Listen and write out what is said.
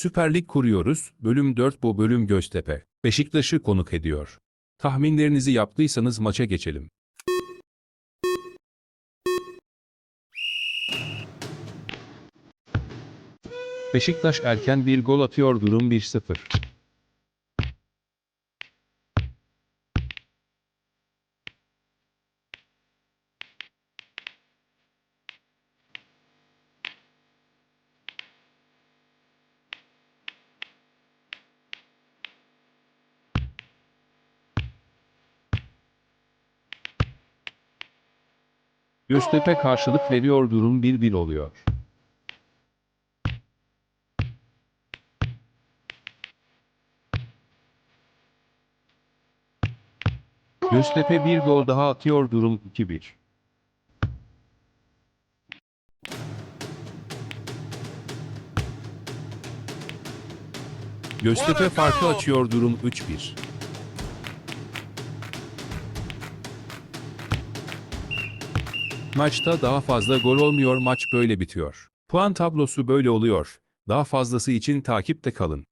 Süper Lig kuruyoruz, bölüm 4 bu bölüm Göztepe. Beşiktaş'ı konuk ediyor. Tahminlerinizi yaptıysanız maça geçelim. Beşiktaş erken bir gol atıyor durum 1-0. Göztepe karşılık veriyor durum 1-1 oluyor. Göztepe bir gol daha atıyor durum 2-1. Göztepe farkı açıyor durum 3-1. Maçta daha fazla gol olmuyor maç böyle bitiyor. Puan tablosu böyle oluyor. Daha fazlası için takipte kalın.